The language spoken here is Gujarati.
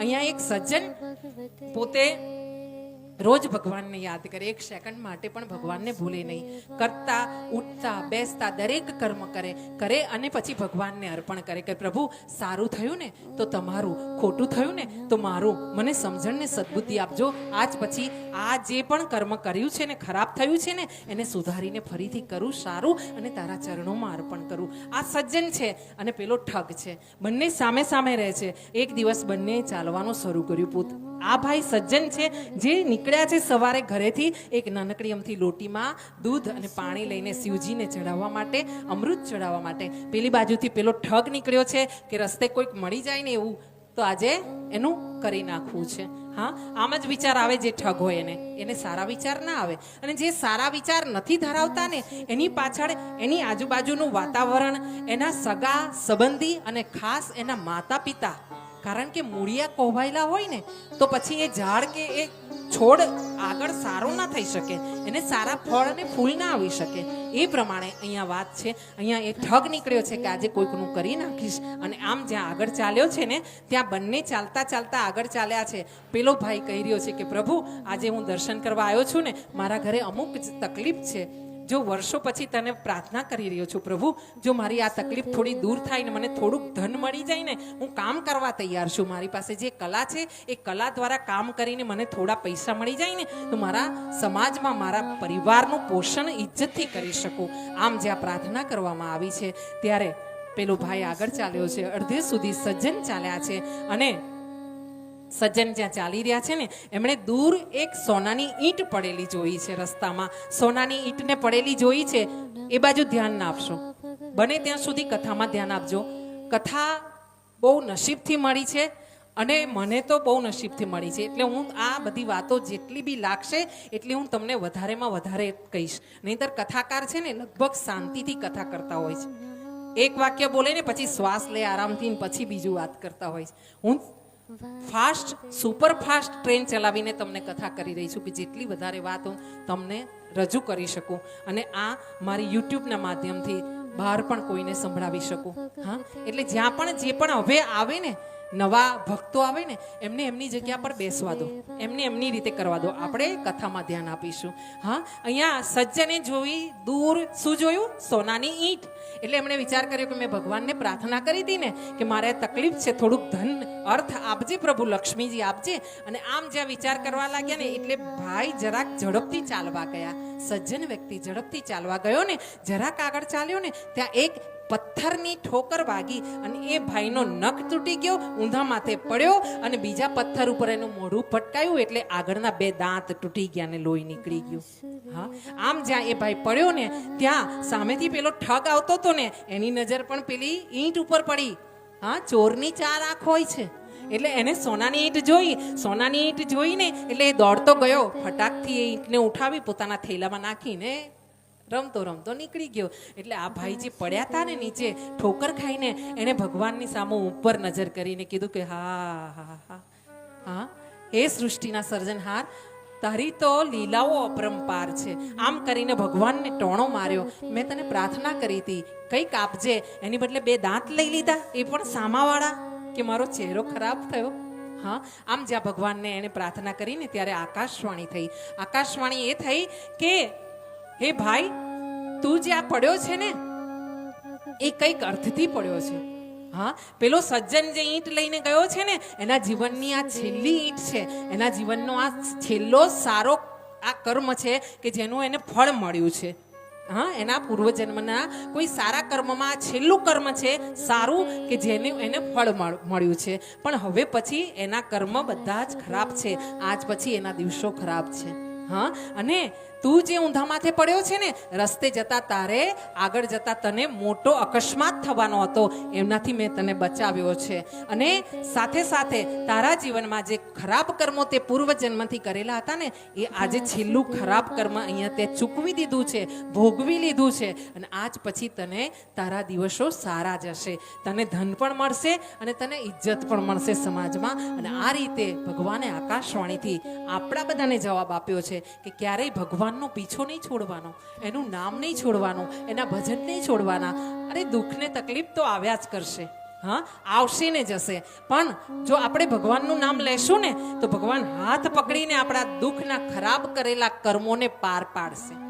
અહીંયા એક સજ્જન પોતે રોજ ભગવાનને યાદ કરે, એક સેકન્ડ માટે પણ ભગવાનને ભૂલે નહીં. કરતા, ઉઠતા, બેસતા, દરેક કર્મ કરે કરે અને પછી ભગવાનને અર્પણ કરે કે પ્રભુ, સારું થયું ને, તો તમારું. ખોટું થયું ને, તો મારું. મને સમજણને સદબુદ્ધિ આપજો. આજ પછી આ જે પણ કર્મ કર્યું છે ને, ખરાબ થયું છે ને, એને સુધારીને ફરીથી કરું સારું અને તારા ચરણોમાં અર્પણ કરું. આ સજ્જન છે અને પેલો ઠગ છે. બંને સામે સામે રહે છે. એક દિવસ બંને ચાલવાનું શરૂ કર્યું પૂત. આ ભાઈ સજ્જન છે, જે નીકળ્યા છે સવારે ઘરેથી એક નાનકડી અમથી લોટીમાં દૂધ અને પાણી લઈને શિવજીને ચડાવવા માટે, અમૃત ચડાવવા માટે. પેલી બાજુથી પેલો ઠગ નીકળ્યો છે કે રસ્તે કોઈક મળી જાય ને એવું, તો આજે એનું કરી નાખવું છે. હા, આમ જ વિચાર આવે જે ઠગ હોય એને. એને સારા વિચાર ના આવે. અને જે સારા વિચાર નથી ધરાવતા ને, એની પાછળ એની આજુબાજુનું વાતાવરણ, એના સગા, સંબંધી અને ખાસ એના માતા પિતા કારણ કે મૂળિયા કોહવાયેલા હોય ને, તો પછી એ ઝાડ કે એ છોડ આગળ સારો ના થઈ શકે, એને સારા ફળ અને ફૂલ ના આવી શકે. એ પ્રમાણે અહીંયા વાત છે. અહીંયા એ ઠગ નીકળ્યો છે કે આજે કોઈકનું કરી નાખીશ અને આમ જ્યાં આગળ ચાલ્યો છે ને, ત્યાં બંને ચાલતા ચાલતા આગળ ચાલ્યા છે. પેલો ભાઈ કહી રહ્યો છે કે, પ્રભુ, આજે હું દર્શન કરવા આવ્યો છું ને, મારા ઘરે અમુક તકલીફ છે. જો વર્ષો પછી તને પ્રાર્થના કરી રહ્યો છું પ્રભુ, જો મારી આ તકલીફ થોડી દૂર થાય ને મને થોડુંક ધન મળી જાય ને, હું કામ કરવા તૈયાર છું. મારી પાસે જે કલા છે, એ કલા દ્વારા કામ કરીને મને થોડા પૈસા મળી જાય ને, તો મારા સમાજમાં મારા પરિવારનું પોષણ ઇજ્જતથી કરી શકું. આમ જ્યાં પ્રાર્થના કરવામાં આવી છે, ત્યારે પેલો ભાઈ આગળ ચાલ્યો છે, અડધે સુધી સજ્જન ચાલ્યા છે અને સજ્જન જ્યાં ચાલી રહ્યા છે ને, એમણે દૂર એક સોનાની ઈંટ પડેલી જોઈ છે રસ્તામાં. સોનાની ઈંટને પડેલી જોઈ છે. એ બાજુ ધ્યાન ના આપશો. બને ત્યાં સુધી કથામાં ધ્યાન આપજો. કથા બહુ નસીબથી મળી છે અને મને તો બહુ નસીબથી મળી છે. એટલે હું આ બધી વાતો જેટલી બી લાગશે, એટલી હું તમને વધારેમાં વધારે કહીશ. નહીંતર કથાકાર છે ને, લગભગ શાંતિથી કથા કરતા હોય છે. એક વાક્ય બોલે ને, પછી શ્વાસ લે આરામથી પછી બીજું વાત કરતા હોય છે. હું ફાસ્ટ સુપર ફાસ્ટ ટ્રેન ચલાવીને તમને કથા કરી રહી છું કે જેટલી વધારે વાત હું તમને રજૂ કરી શકું અને આ મારી યુટ્યુબના માધ્યમથી બહાર પણ કોઈને સંભળાવી શકું. હા? એટલે જ્યાં પણ જે પણ હવે આવે ને નવા ભક્તો આવે ને, એમને એમની જગ્યા પર બેસવા દો. એમને એમની રીતે કરવા દો. આપણે કથામાં ધ્યાન આપીશું. હા, અહીંયા સજ્જને જોઈ દૂર શું જોયું? સોનાની ઈંટ. એટલે એમણે વિચાર કર્યો કે મેં ભગવાનને પ્રાર્થના કરી હતી ને, કે મારે તકલીફ છે, થોડુંક ધન, અર્થ આપજે પ્રભુ લક્ષ્મીજી આપજે. અને આમ જ્યાં વિચાર કરવા લાગ્યા ને, એટલે ભાઈ જરાક ઝડપથી ચાલવા ગયા. સજ્જન વ્યક્તિ ઝડપથી ચાલવા ગયો ને, જરાક આગળ ચાલ્યો ને, ત્યાં એક પથ્થરની ઠોકર વાગી અને એ ભાઈનો નખ તૂટી ગયો, ઊંધા માથે પડ્યો અને બીજા પથ્થર ઉપર એનું મોઢું ફટકાયું એટલે આગળના બે દાંત તૂટી ગયા અને લોહી નીકળી ગયું. હા, આમ જ્યાં એ ભાઈ પડ્યો ને, ત્યાં સામેથી પેલો ઠગ આવતો હતો ને, એની નજર પણ પેલી ઈંટ ઉપર પડી. હા, ચોરની ચાર આંખ હોય છે. એટલે એને સોનાની ઈંટ જોઈ, સોનાની ઈંટ જોઈને એટલે એ દોડતો ગયો. ફટાકથી એ ઈંટને ઉઠાવી પોતાના થેલામાં નાખીને રમતો રમતો નીકળી ગયો. એટલે આ ભાઈ જે પડ્યા હતા ને નીચે ઠોકર ખાઈને એને ભગવાનની સામે ઉપર નજર કરીને કીધું કે, હા હા હા હા, હે સૃષ્ટિના સર્જનહાર, તારી તો લીલાઓ અપરંપાર છે. આમ કરીને ભગવાનને ટોણો માર્યો. મેં તને પ્રાર્થના કરી હતી કંઈક આપજે એની બદલે બે દાંત લઈ લીધા. એ પણ સામાવાળા. કે મારો ચહેરો ખરાબ થયો? હા, આમ જ્યાં ભગવાનને એને પ્રાર્થના કરીને ત્યારે આકાશવાણી થઈ. આકાશવાણી એ થઈ કે હે ભાઈ, તું જે આ પડ્યો છે ને, એ કંઈક અર્થથી પડ્યો છે. હા, પેલો સજ્જન જે ઈંટ લઈને ગયો છે ને, એના જીવનની આ છેલ્લી ઈંટ છે. એના જીવનનો આ છેલ્લો સારો આ કર્મ છે કે જેનું એને ફળ મળ્યું છે. હા, એના પૂર્વજન્મના કોઈ સારા કર્મમાં છેલ્લું કર્મ છે, સારું કે જેનું એને ફળ મળ- મળ્યું છે. પણ હવે પછી એના કર્મ બધા જ ખરાબ છે. આજ પછી એના દિવસો ખરાબ છે. હા? અને તું જે ઊંધા માથે પડ્યો છે ને, રસ્તે જતા તારે, આગળ જતા તને મોટો અકસ્માત થવાનો હતો. એમનાથી મેં તને બચાવ્યો છે. અને સાથે સાથે તારા જીવનમાં જે ખરાબ કર્મો તે પૂર્વ જન્મથી કરેલા હતા ને, એ આજે છેલ્લું ખરાબ કર્મ અહીંયા તે ચૂકવી દીધું છે, ભોગવી લીધું છે. અને આજ પછી તને તારા દિવસો સારા જશે. તને ધન પણ મળશે અને તને ઇજ્જત પણ મળશે સમાજમાં. અને આ રીતે ભગવાને આકાશવાણીથી આપણા બધાને જવાબ આપ્યો કે ક્યારેય ભગવાનનો પીછો નહીં છોડવાનો, એનું નામ નહીં છોડવાનું, એના ભજન નહીં છોડવાના. અરે દુઃખને તકલીફ તો આવ્યા જ કરશે. હા, આવશે ને જશે. પણ જો આપણે ભગવાનનું નામ લેશું ને, તો ભગવાન હાથ પકડીને આપણા દુઃખના ખરાબ કરેલા કર્મોને પાર પાડશે.